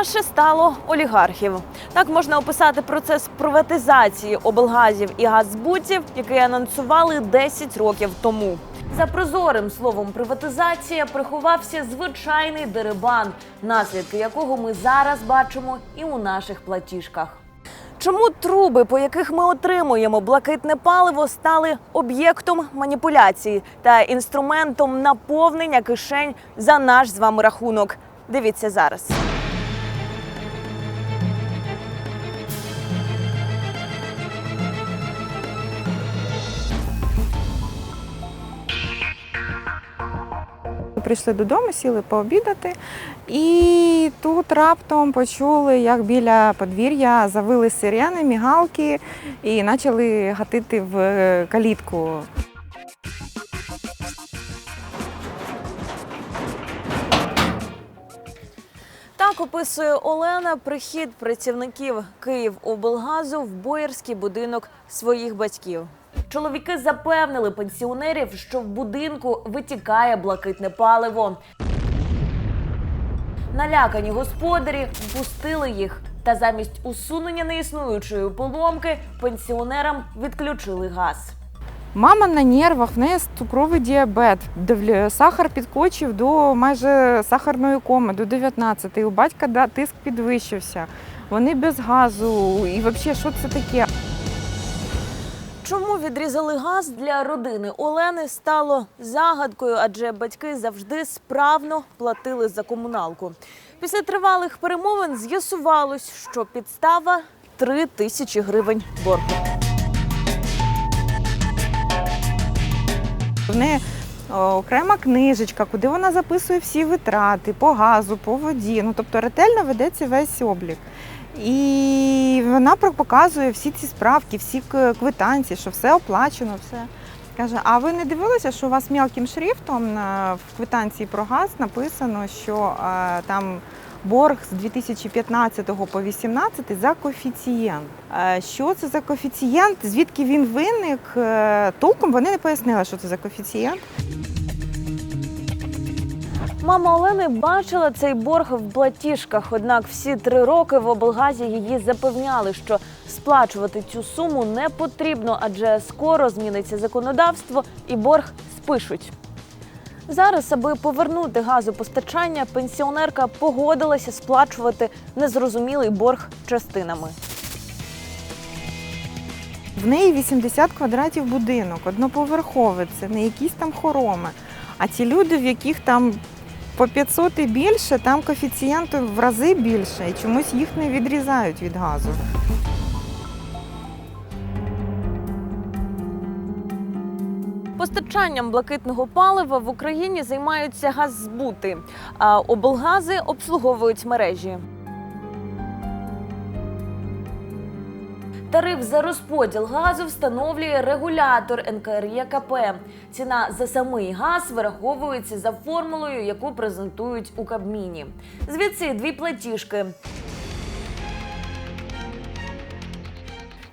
Наше, стало олігархів. Так можна описати процес приватизації облгазів і газзбутів, який анонсували 10 років тому. За прозорим словом приватизація приховався звичайний дерибан, наслідки якого ми зараз бачимо і у наших платіжках. Чому труби, по яких ми отримуємо блакитне паливо, стали об'єктом маніпуляції та інструментом наповнення кишень за наш з вами рахунок? Дивіться зараз. Прийшли додому, сіли пообідати, і тут раптом почули, як біля подвір'я завили сирени, мігалки і почали гатити в е, калітку. Так описує Олена прихід працівників Київоблгазу в боярський будинок своїх батьків. Чоловіки запевнили пенсіонерів, що в будинку витікає блакитне паливо. Налякані господарі впустили їх. Та замість усунення неіснуючої поломки пенсіонерам відключили газ. Мама на нервах, в неї цукровий діабет, сахар підкочив до майже сахарної коми, до 19. У батька тиск підвищився. Вони без газу. І взагалі, що це таке? Чому відрізали газ для родини Олени стало загадкою, адже батьки завжди справно платили за комуналку. Після тривалих перемовин з'ясувалось, що підстава 3 тисячі гривень боргу. В неї окрема книжечка, куди вона записує всі витрати по газу, по воді. Ну тобто ретельно ведеться весь облік. І вона показує всі ці справки, всі квитанції, що все оплачено, все. Каже, а ви не дивилися, що у вас мелким шрифтом в квитанції про газ написано, що е, там борг з 2015 по 2018 за коефіцієнт. Е, Що це за коефіцієнт? Звідки він виник? Е, Толком вони не пояснили, що це за коефіцієнт. Мама Олени бачила цей борг в платіжках. Однак всі три роки в облгазі її запевняли, що сплачувати цю суму не потрібно, адже скоро зміниться законодавство і борг спишуть. Зараз, аби повернути газопостачання, пенсіонерка погодилася сплачувати незрозумілий борг частинами. В неї 80 квадратів будинок, одноповерховий, це не якісь там хороми. А ті люди, в яких там по 500 і більше, там коефіцієнти в рази більше, і чомусь їх не відрізають від газу. Постачанням блакитного палива в Україні займаються газзбути, а облгази обслуговують мережі. Тариф за розподіл газу встановлює регулятор НКРЄКП. Ціна за самий газ вираховується за формулою, яку презентують у Кабміні. Звідси дві платіжки.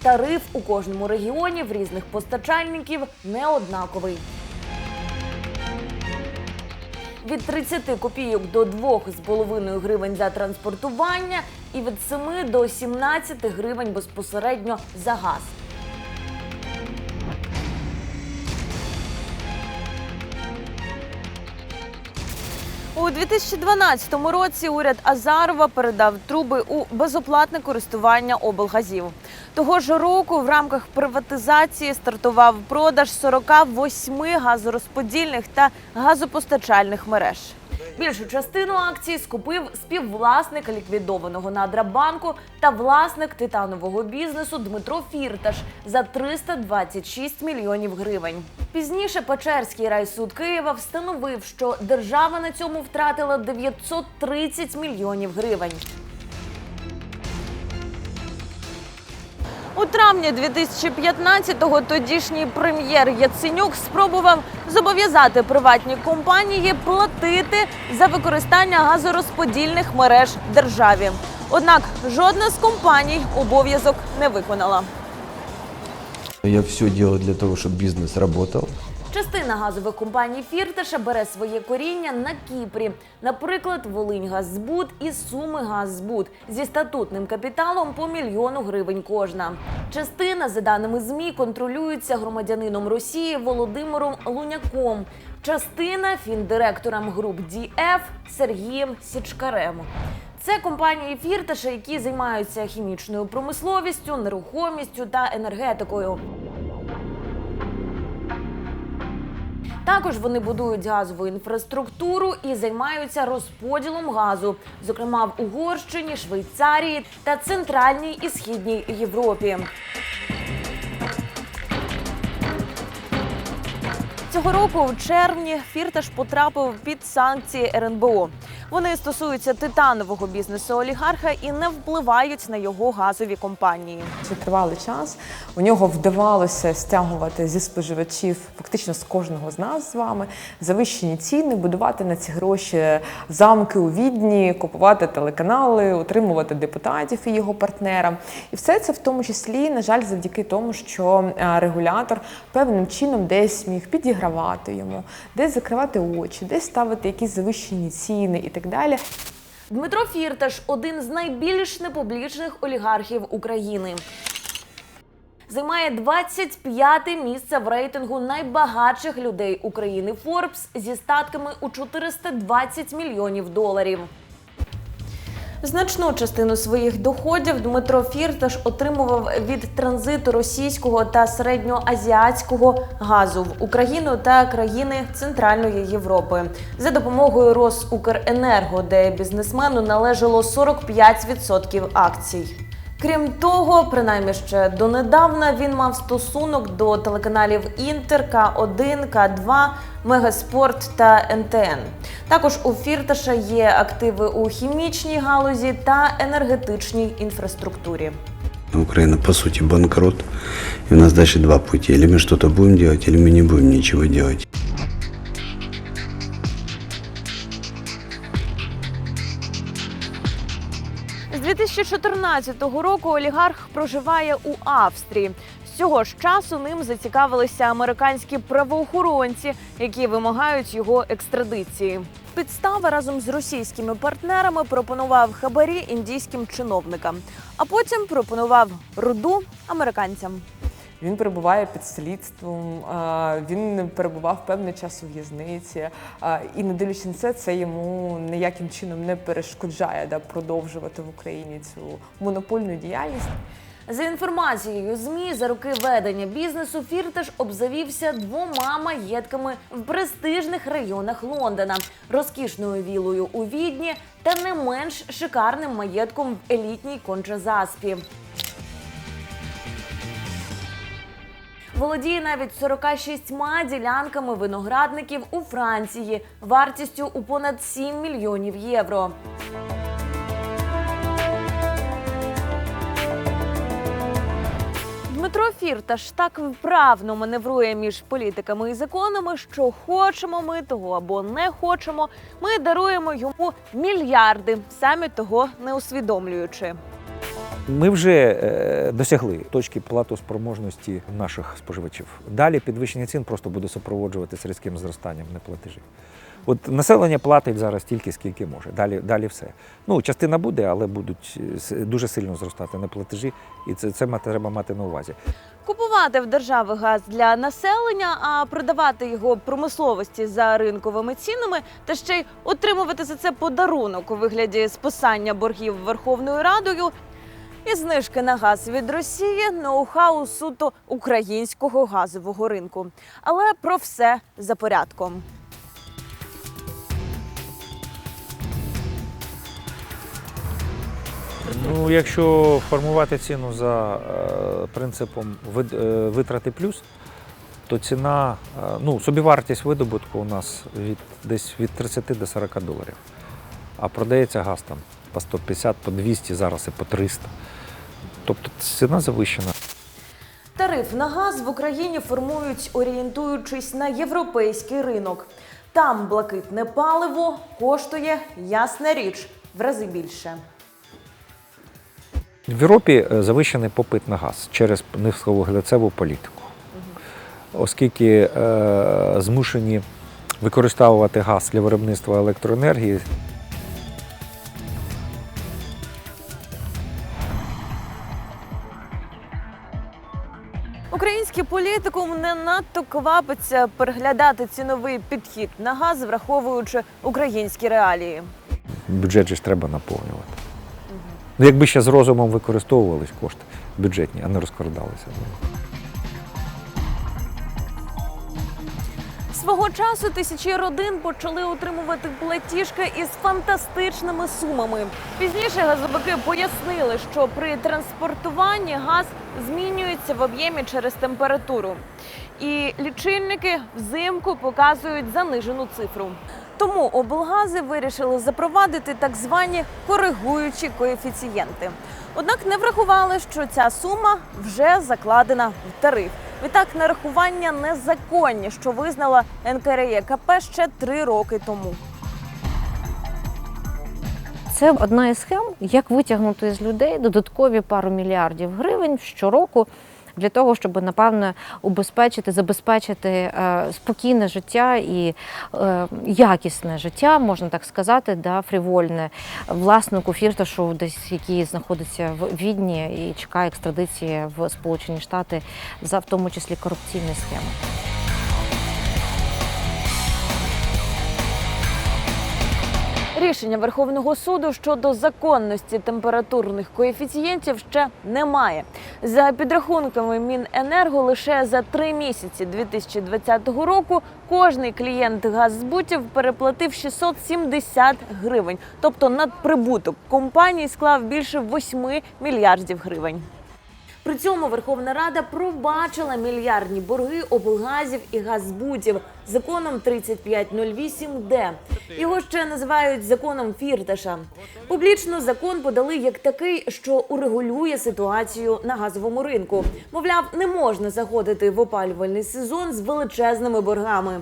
Тариф у кожному регіоні в різних постачальників не однаковий. Від 30 копійок до 2,5 гривень за транспортування і від 7 до 17 гривень безпосередньо за газ. У 2012 році уряд Азарова передав труби у безоплатне користування облгазів. Того ж року в рамках приватизації стартував продаж 48 газорозподільних та газопостачальних мереж. Більшу частину акцій скупив співвласник ліквідованого Надрабанку та власник титанового бізнесу Дмитро Фірташ за 326 мільйонів гривень. Пізніше Печерський райсуд Києва встановив, що держава на цьому втратила 930 мільйонів гривень. У травні 2015-го тодішній прем'єр Яценюк спробував зобов'язати приватні компанії платити за використання газорозподільних мереж державі. Однак жодна з компаній обов'язок не виконала. Я все делаю для того, чтобы бизнес работал. Частина газових компаній Фірташа бере своє коріння на Кіпрі, наприклад, Волиньгаззбуд і Сумигаззбуд зі статутним капіталом по мільйону гривень кожна. Частина, за даними ЗМІ, контролюється громадянином Росії Володимиром Луняком. Частина фіндиректором груп DF Сергієм Січкарем. Це компанії Фірташа, які займаються хімічною промисловістю, нерухомістю та енергетикою. Також вони будують газову інфраструктуру і займаються розподілом газу, зокрема в Угорщині, Швейцарії та Центральній і Східній Європі. Цього року в червні Фірташ потрапив під санкції РНБО. Вони стосуються титанового бізнесу олігарха і не впливають на його газові компанії. Це тривалий час. У нього вдавалося стягувати зі споживачів фактично з кожного з нас з вами завищені ціни, будувати на ці гроші замки у відні, купувати телеканали, утримувати депутатів і його партнерам. І все це в тому числі, на жаль, завдяки тому, що е, регулятор певним чином десь міг підігравати йому, десь закривати очі, десь ставити якісь завищені ціни і так далі. Дмитро Фірташ один з найбільш непублічних олігархів України. Займає 25-те місце в рейтингу найбагатших людей України Forbes зі статками у 420 мільйонів доларів. Значну частину своїх доходів Дмитро Фірташ отримував від транзиту російського та середньоазіатського газу в Україну та країни Центральної Європи за допомогою Росукренерго, де бізнесмену належало 45% акцій. Крім того, принаймні ще донедавна він мав стосунок до телеканалів Інтер, К1, К2, Мегаспорт та НТН. Також у Фірташа є активи у хімічній галузі та енергетичній інфраструктурі. Украина, по сути, банкрот. И у нас дальше два пути. Или мы что-то будем делать, или не будем ничего делать. 2014 року олігарх проживає у Австрії. З цього ж часу ним зацікавилися американські правоохоронці, які вимагають його екстрадиції. Підстава разом з російськими партнерами пропонував хабарі індійським чиновникам, а потім пропонував руду американцям. Він перебуває під слідством, він перебував певний час у в'язниці, і не дивлячись на це, це йому ніяким чином не перешкоджає да, продовжувати в Україні цю монопольну діяльність. За інформацією ЗМІ, за роки ведення бізнесу Фірташ обзавівся двома маєтками в престижних районах Лондона, розкішною вілою у Відні та не менш шикарним маєтком в елітній Кончазаспі. Володіє навіть 46 ділянками виноградників у Франції вартістю у понад 7 мільйонів євро. Дмитро Фірташ так вправно маневрує між політиками і законами, що хочемо ми того або не хочемо. Ми даруємо йому мільярди, самі того не усвідомлюючи. Ми вже е, досягли точки платоспроможності наших споживачів. Далі підвищення цін просто буде супроводжуватися різким зростанням неплатежів. От населення платить зараз стільки, скільки може. Далі, далі все. Ну, частина буде, але будуть е, дуже сильно зростати неплатежі, і це, це треба мати на увазі. Купувати в держави газ для населення, а продавати його промисловості за ринковими цінами, та ще й отримувати за це подарунок у вигляді списання боргів Верховною Радою. І знижки на газ від Росії ноу-хау суто українського газового ринку. Але про все за порядком. Ну, якщо формувати ціну за е, принципом вид- е, витрати плюс, то ціна, е, ну, собівартість видобутку у нас від, десь від 30 до 40 доларів. А продається газ там по 150, по 200, зараз і по 300. Тобто ціна завищена. Тариф на газ в Україні формують, орієнтуючись на європейський ринок. Там блакитне паливо коштує, ясна річ, в рази більше. В Європі е, завищений попит на газ через низьковуглецеву політику. оскільки е, змушені використовувати газ для виробництва електроенергії. Політикум не надто квапиться переглядати ціновий підхід на газ, враховуючи українські реалії. Бюджет же ж треба наповнювати. Ну, якби ще з розумом використовувались кошти бюджетні, а не розкрадалися. Свого часу тисячі родин почали отримувати платіжки із фантастичними сумами. Пізніше газовики пояснили, що при транспортуванні газ змінюється в об'ємі через температуру. І лічильники взимку показують занижену цифру. Тому облгази вирішили запровадити так звані коригуючі коефіцієнти. Однак не врахували, що ця сума вже закладена в тариф. Відтак нарахування незаконні, що визнала НКРЄКП ще три роки тому. Це одна із схем, як витягнути з людей додаткові пару мільярдів гривень щороку для того, щоб напевно убезпечити, забезпечити е, спокійне життя і е, якісне життя, можна так сказати, да, фрівольне власнику фірташу, десь який знаходиться в Відні і чекає екстрадиції в Сполучені Штати за в тому числі корупційні схеми. Рішення Верховного суду щодо законності температурних коефіцієнтів ще немає. За підрахунками Міненерго, лише за три місяці 2020 року кожний клієнт газзбутів переплатив 670 гривень, тобто надприбуток компанії склав більше 8 мільярдів гривень. При цьому Верховна Рада пробачила мільярдні борги облгазів і газзбутів законом 3508-Д. Його ще називають законом Фірташа. Публічно закон подали як такий, що урегулює ситуацію на газовому ринку. Мовляв, не можна заходити в опалювальний сезон з величезними боргами.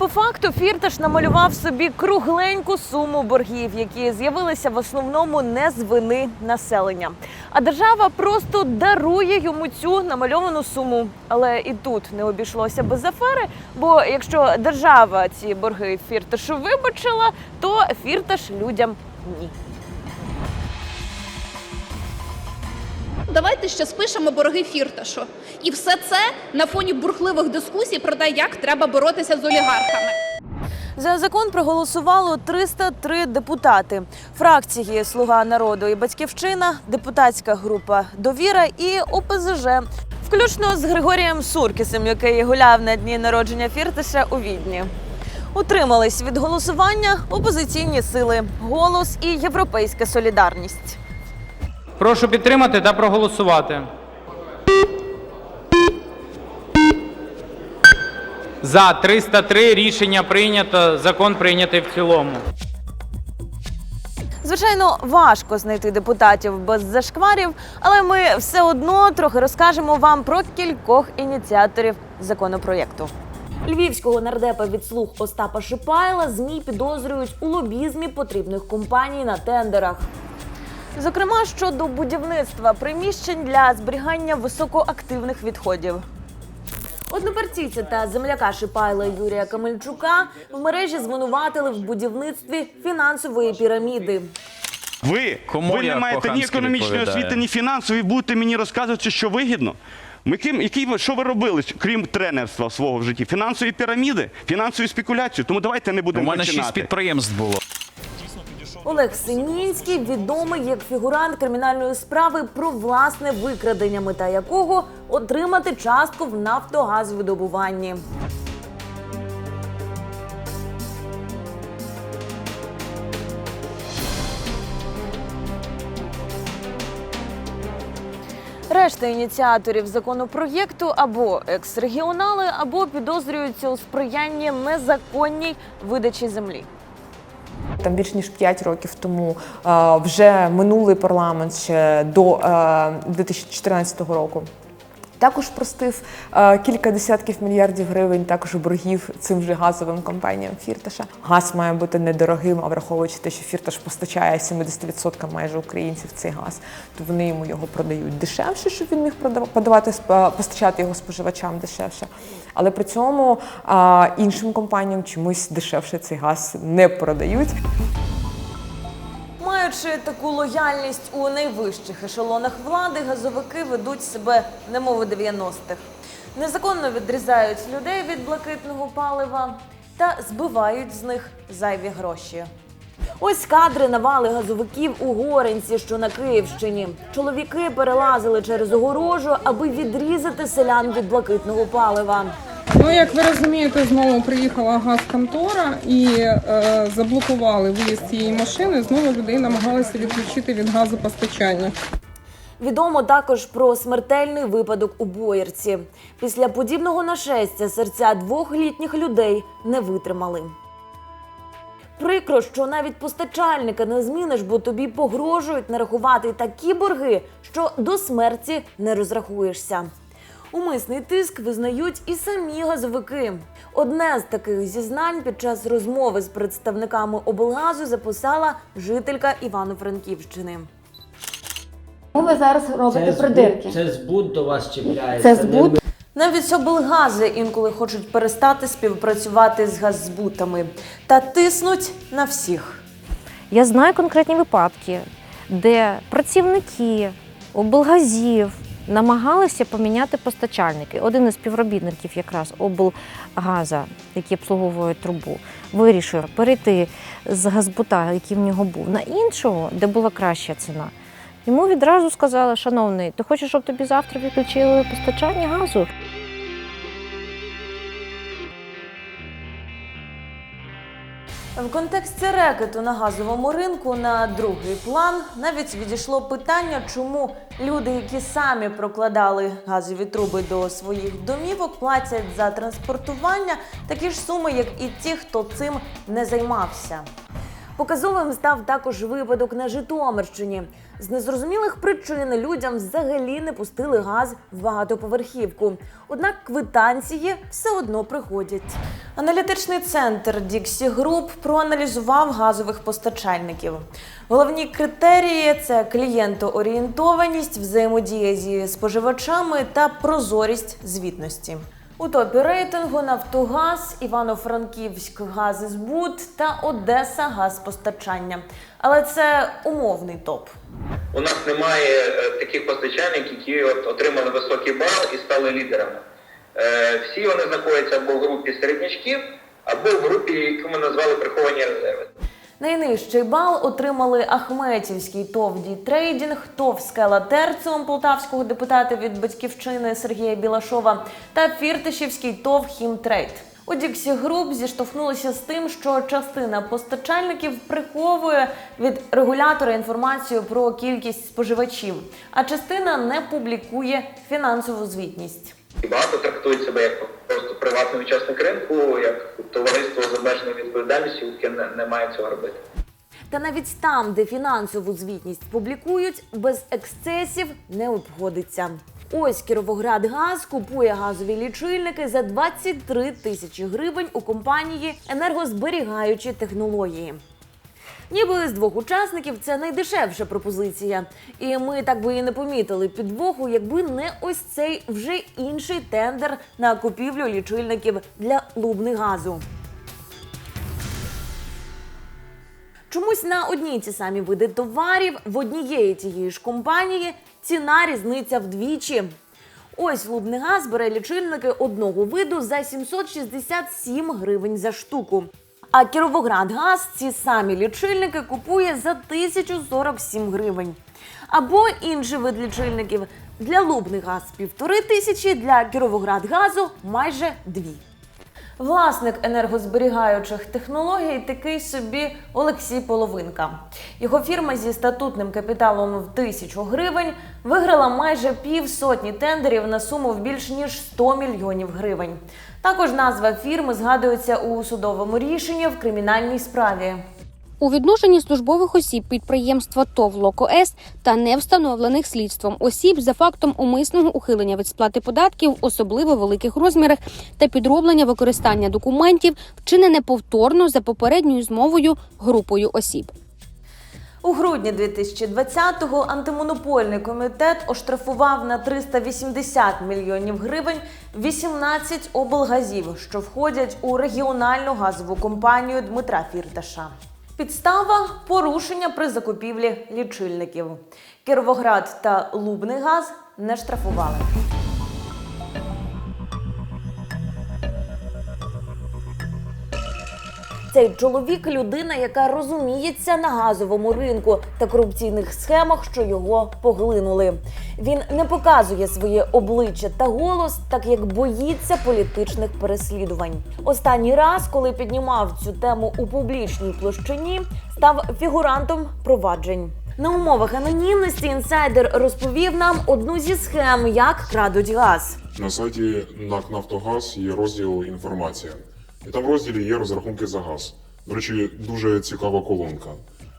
По факту Фірташ намалював собі кругленьку суму боргів, які з'явилися в основному не з вини населення. А держава просто дарує йому цю намальовану суму. Але і тут не обійшлося без афери. Бо якщо держава ці борги Фірташу вибачила, то Фірташ людям ні. Давайте ще спишемо борги фірташу. І все це на фоні бурхливих дискусій про те, як треба боротися з олігархами. За закон проголосувало 303 депутати. Фракції Слуга народу і Батьківщина, депутатська група Довіра і ОПЗЖ. Включно з Григорієм Суркісом, який гуляв на дні народження Фірташа у Відні. Утримались від голосування опозиційні сили Голос і Європейська Солідарність. Прошу підтримати та проголосувати. За 303 рішення прийнято. Закон прийнятий в цілому. Звичайно, важко знайти депутатів без зашкварів, але ми все одно трохи розкажемо вам про кількох ініціаторів законопроєкту. Львівського нардепа від слуг Остапа Шипайла змі підозрюють у лобізмі потрібних компаній на тендерах. Зокрема, щодо будівництва приміщень для зберігання високоактивних відходів. Однопартійця та земляка Шипайла Юрія Камельчука в мережі звинуватили в будівництві фінансової піраміди. Ви, Кому ви не маєте ні по-хамськи економічної відповідаю? освіти, ні фінансової, будете мені розказувати, що вигідно. Ми ким, який, ви- що ви робили, крім тренерства свого в житті? Фінансові піраміди, фінансові спекуляції. Тому давайте не У будемо мене шість починати. підприємств було. Олег Синінський відомий як фігурант кримінальної справи про власне викрадення, мета якого отримати частку в нафтогазвидобуванні. Решта ініціаторів законопроєкту або екс-регіонали, або підозрюються у сприянні незаконній видачі землі. Там більш ніж 5 років тому вже минулий парламент ще до е, 2014 року. Також простив е, кілька десятків мільярдів гривень також боргів цим же газовим компаніям Фірташа. Газ має бути недорогим, а враховуючи те, що Фірташ постачає 70% майже українців цей газ, то вони йому його продають дешевше, щоб він міг подавати сп- постачати його споживачам дешевше. Але при цьому іншим компаніям чомусь дешевше цей газ не продають. Маючи таку лояльність у найвищих ешелонах влади, газовики ведуть себе немов у 90-х. Незаконно відрізають людей від блакитного палива та збивають з них зайві гроші. Ось кадри навали газовиків у Горенці, що на Київщині. Чоловіки перелазили через огорожу, аби відрізати селян від блакитного палива. Ну, як ви розумієте, знову приїхала газконтора і е, заблокували виїзд цієї машини. Знову людей намагалися відключити від газопостачання. Відомо також про смертельний випадок у Боярці. Після подібного нашестя серця двох літніх людей не витримали. Прикро, що навіть постачальника не зміниш, бо тобі погрожують нарахувати такі борги, що до смерті не розрахуєшся. Умисний тиск визнають і самі газовики. Одне з таких зізнань під час розмови з представниками облгазу записала жителька Івано-Франківщини. Ви зараз робите придирки. збут, це збут до вас чіпляється. Це збут? Навіть облгази інколи хочуть перестати співпрацювати з газзбутами та тиснуть на всіх. Я знаю конкретні випадки, де працівники облгазів намагалися поміняти постачальники. Один із співробітників якраз облгаза, який обслуговує трубу, вирішив перейти з газбута, який в нього був, на іншого, де була краща ціна. Йому відразу сказали, шановний, ти хочеш, щоб тобі завтра відключили постачання газу? В контексті рекету на газовому ринку на другий план навіть відійшло питання, чому люди, які самі прокладали газові труби до своїх домівок, платять за транспортування такі ж суми, як і ті, хто цим не займався. Показовим став також випадок на Житомирщині. З незрозумілих причин людям взагалі не пустили газ в багатоповерхівку. Однак квитанції все одно приходять. Аналітичний центр Dixie Group проаналізував газових постачальників. Головні критерії це клієнтоорієнтованість, взаємодія зі споживачами та прозорість звітності. У топі рейтингу Нафтогаз, Івано-Франківськ газзбут та Одеса газпостачання. Але це умовний топ. У нас немає е, таких постачальників, які от отримали високий бал і стали лідерами. Е, всі вони знаходяться або в групі середнячків, або в групі, яку ми назвали приховані резерви. Найнижчий бал отримали Ахметівський ТОВ «Дітрейдінг», ТОВ «Скела Терціум» полтавського депутата від батьківщини Сергія Білашова та Фіртишівський ТОВ «Хімтрейд». У Діксі Груп зіштовхнулися з тим, що частина постачальників приховує від регулятора інформацію про кількість споживачів, а частина не публікує фінансову звітність. І багато трактують себе як просто приватний учасник ринку, як товариство з обмеженою відповідальністю, яке не, не має цього робити. Та навіть там, де фінансову звітність публікують, без ексцесів не обходиться. Ось Кіровоградгаз купує газові лічильники за 23 тисячі гривень у компанії енергозберігаючі технології. Ніби з двох учасників це найдешевша пропозиція. І ми так би і не помітили підвоху, якби не ось цей вже інший тендер на купівлю лічильників для Лубнигазу. Чомусь на одні ті самі види товарів в однієї тієї ж компанії ціна різниця вдвічі. Ось Лубнигаз бере лічильники одного виду за 767 гривень за штуку. А Кіровоградгаз ці самі лічильники купує за 1047 гривень. Або інший вид лічильників для Лубнигаз півтори тисячі, для Кіровоградгазу майже дві. Власник енергозберігаючих технологій такий собі Олексій Половинка. Його фірма зі статутним капіталом в тисячу гривень виграла майже півсотні тендерів на суму в більш ніж 100 мільйонів гривень. Також назва фірми згадується у судовому рішенні в кримінальній справі. У відношенні службових осіб підприємства ТОВ «Локо-С» та невстановлених слідством осіб за фактом умисного ухилення від сплати податків, особливо великих розмірах та підроблення використання документів, вчинене повторно за попередньою змовою групою осіб. У грудні 2020-го антимонопольний комітет оштрафував на 380 мільйонів гривень 18 облгазів, що входять у регіональну газову компанію Дмитра Фірташа. Підстава порушення при закупівлі лічильників. Кіровоград та Лубний газ не штрафували. Цей чоловік людина, яка розуміється на газовому ринку та корупційних схемах, що його поглинули. Він не показує своє обличчя та голос, так як боїться політичних переслідувань. Останній раз, коли піднімав цю тему у публічній площині, став фігурантом проваджень. На умовах анонімності інсайдер розповів нам одну зі схем, як крадуть газ. На сайті НАК Нафтогаз є розділ інформація. І там в розділі є розрахунки за газ. До речі, дуже цікава колонка.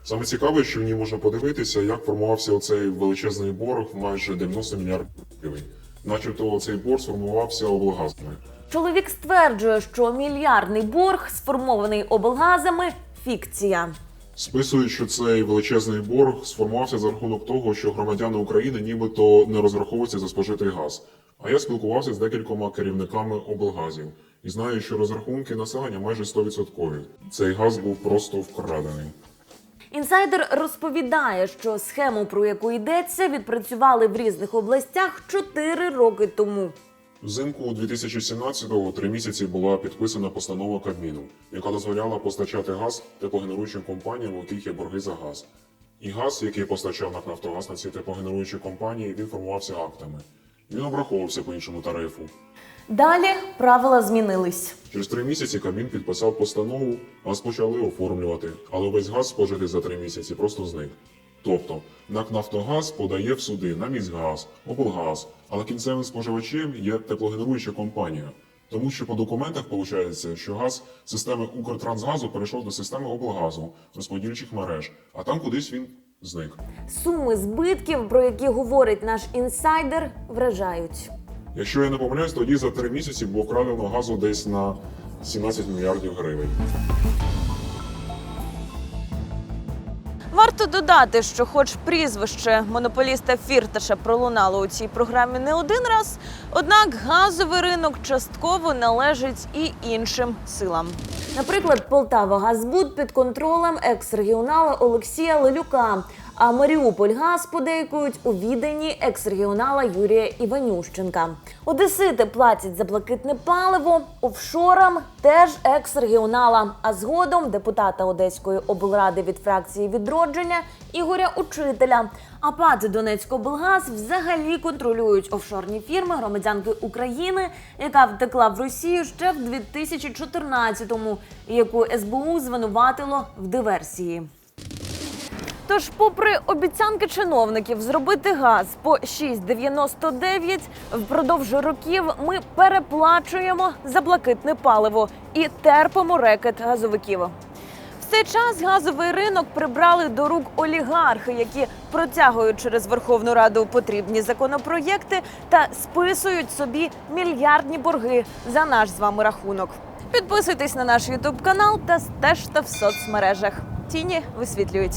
Саме цікаве, що в ній можна подивитися, як формувався оцей величезний борг майже 90 мільярдів гривень. Начебто цей борг сформувався облгазами. Чоловік стверджує, що мільярдний борг, сформований облгазами, фікція. Списують, що цей величезний борг сформувався за рахунок того, що громадяни України нібито не розраховуються за спожитий газ. А я спілкувався з декількома керівниками облгазів і знаю, що розрахунки населення майже 100%. Цей газ був просто вкрадений. Інсайдер розповідає, що схему, про яку йдеться, відпрацювали в різних областях 4 роки тому. Взимку 2017-го три місяці була підписана постанова Кабміну, яка дозволяла постачати газ теплогенеруючим компаніям, у яких є борги за газ. І газ, який постачав НАК «Нафтогаз» на ці теплогенеруючі компанії, він формувався актами. Він обраховувався по іншому тарифу. Далі правила змінились. Через три місяці Кабмін підписав постанову, газ почали оформлювати, але весь газ спожитий за три місяці просто зник. Тобто НАК «Нафтогаз» подає в суди на Міськгаз, облгаз, але кінцевим споживачем є теплогенеруюча компанія. Тому що по документах виходить, що газ з системи Укртрансгазу перейшов до системи облгазу, розподільчих мереж, а там кудись він зник. Суми збитків, про які говорить наш інсайдер, вражають. Якщо я не помиляюсь, тоді за три місяці було вкрадено газу десь на 17 мільярдів гривень. Варто додати, що, хоч прізвище монополіста Фірташа пролунало у цій програмі не один раз, однак газовий ринок частково належить і іншим силам. Наприклад, Полтава Газбуд під контролем екс-регіонала Олексія Лелюка. А Маріупольгаз подейкують у віданні екс-регіонала Юрія Іванющенка. Одесити платять за блакитне паливо, офшорам теж екс-регіонала. А згодом депутата Одеської облради від фракції відродження Ігоря Учителя. А ПАД Донецькоблгаз взагалі контролюють офшорні фірми громадянки України, яка втекла в Росію ще в 2014-му, і яку СБУ звинуватило в диверсії. Тож, попри обіцянки чиновників зробити газ по 6,99, впродовж років ми переплачуємо за блакитне паливо і терпимо рекет газовиків. В цей час газовий ринок прибрали до рук олігархи, які протягують через Верховну Раду потрібні законопроєкти та списують собі мільярдні борги за наш з вами рахунок. Підписуйтесь на наш Ютуб канал та стежте в соцмережах. Тіні висвітлюють.